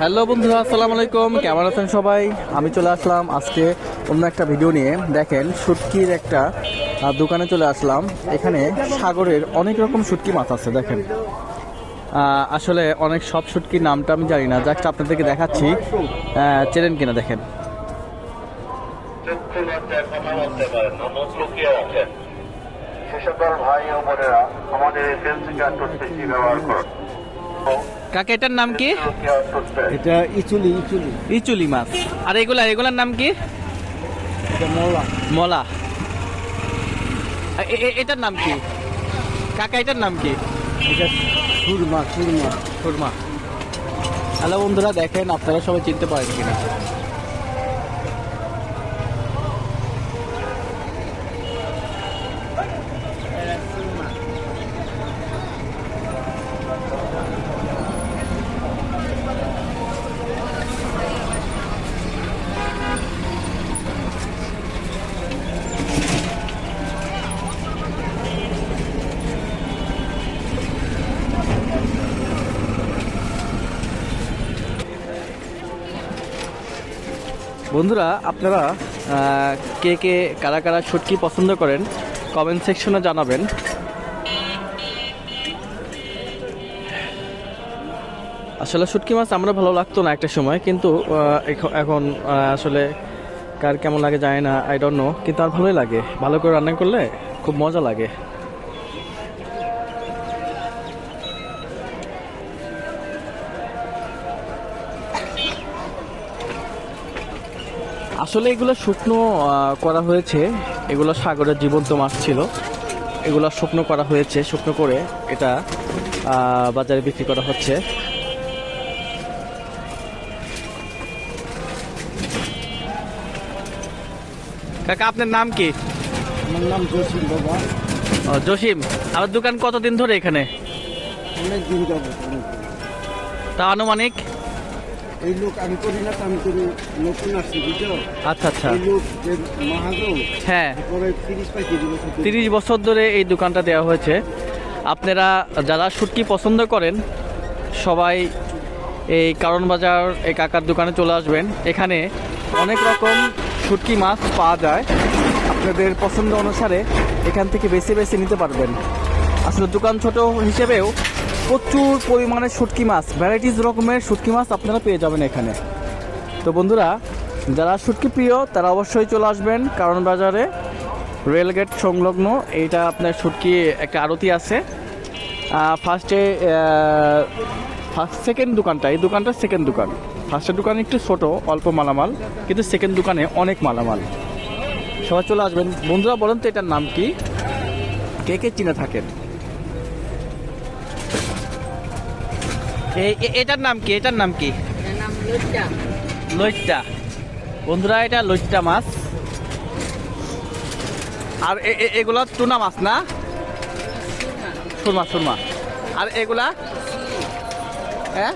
Hello বন্ধুরা, আসসালামু আলাইকুম। কেমন আছেন সবাই? আমি চলে আসলাম আজকে অন্য একটা ভিডিও নিয়ে। দেখেন, শুটকির একটা দোকানে চলে আসলাম। এখানে সাগরের অনেক রকম শুটকি মাছ আছে, দেখেন। আসলে অনেক সব শুটকির নামটা আমি জানি না। জাস্ট আপনাদেরকে দেখাচ্ছি। চেনেন কিনা, দেখেন। ভাই ও বোনেরা আমাদের কাকে এটার নাম কি? এটা ইচুলি ইচুলি। ইচুলি মাছ। আর এগুলা এগুলার নাম কি? মলা মলা এটার নাম কি? কাকা এটার নাম কি? এটা সুরমা সুরমা। সুরমা। হ্যালো বন্ধুরা দেখেন আপনারা সবাই চিনতে পারেন কিনা। বন্ধুরা, আপনারা কে কে কারা কারা শুটকি পছন্দ করেন কমেন্ট সেকশনে জানাবেন। আসলে শুটকি মাছ আমরা ভালো লাগতো না একটা সময়, কিন্তু এখন আসলে কার কেমন লাগে যায় না আই ডোন্ট নো কিন্তু আর ভালোই লাগে। ভালো করে রান্না করলে খুব মজা লাগে। আসলে এগুলো শুকনো করা হয়েছে। এগুলো সাগরের জীবন্ত মাছ ছিল। এগুলো শুকনো করা হয়েছে শুকনো করে এটা বাজারে বিক্রি করা হচ্ছে। কাকা আপনার নাম কি? আমার নাম জসিম বাবা। ও, জসিম আমার দোকান কতদিন ধরে এখানে? অনেক দিন তা আনুমানিক? এই লোক আমি করি না আমি করি নতুন আসছি বুঝছ? আচ্ছা আচ্ছা। এই লোক যে মাহাজন হ্যাঁ। পরে তিরিশ পঁয়ত্রিশ বছর ধরে- তিরিশ বছর ধরে এই দোকানটা দেওয়া হয়েছে। আপনারা যারা শুটকি পছন্দ করেন সবাই এই কারণ বাজার এই কাকার দোকানে চলে আসবেন। এখানে অনেক রকম শুটকি মাছ পাওয়া যায়। আপনাদের পছন্দ অনুসারে এখান থেকে বেছে বেছে নিতে পারবেন। আসলে দোকান ছোট হিসেবেও প্রচুর পরিমাণে শুটকি মাছ ভ্যারাইটিস রকমের শুটকি মাছ আপনারা পেয়ে যাবেন এখানে। তো বন্ধুরা, যারা শুটকি প্রিয়, তারা অবশ্যই চলে আসবেন কারণ বাজারে রেলগেট সংলগ্ন। এইটা আপনার শুটকি একটা আরতি আছে। ফার্স্টে ফার্স্ট সেকেন্ড দোকানটা, এই দোকানটা সেকেন্ড দোকান। ফার্স্টের দোকান একটু ছোট, অল্প মালামাল, কিন্তু সেকেন্ড দোকানে অনেক মালামাল। সবাই চলে আসবেন। বন্ধুরা, বলেন তো এটার নাম কি? কে কে চিনে থাকেন? এটার নাম কি? এটার নাম কি? লইট্টা। বন্ধুরা এটা লইট্টা মাছ। আর এগুলা টুনা মাছ না? সুরমা সুরমা। আর এগুলা? হ্যাঁ?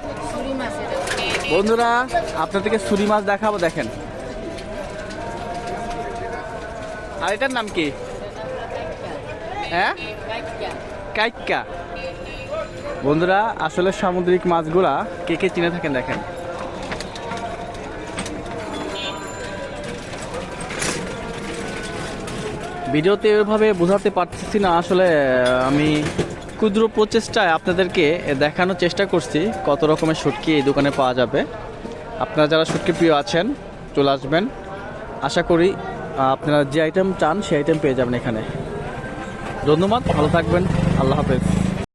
বন্ধুরা আপনাদেরকে সুরি মাছ দেখাবো দেখেন। আর এটার নাম কি? হ্যাঁ? কাইকা বন্ধুরা, আসলে সামুদ্রিক মাছগুলা কে কে চিনে থাকেন দেখেন। ভিডিওতে এভাবে বোঝাতে পারতেছি না, আসলে আমি ক্ষুদ্র প্রচেষ্টায় আপনাদেরকে দেখানোর চেষ্টা করছি কত রকমের শুটকি এই দোকানে পাওয়া যাবে। আপনারা যারা শুটকি প্রিয় আছেন, চলে আসবেন। আশা করি আপনারা যে আইটেম চান, সেই আইটেম পেয়ে যাবেন এখানে। ধন্যবাদ, ভালো থাকবেন, আল্লাহ হাফেজ।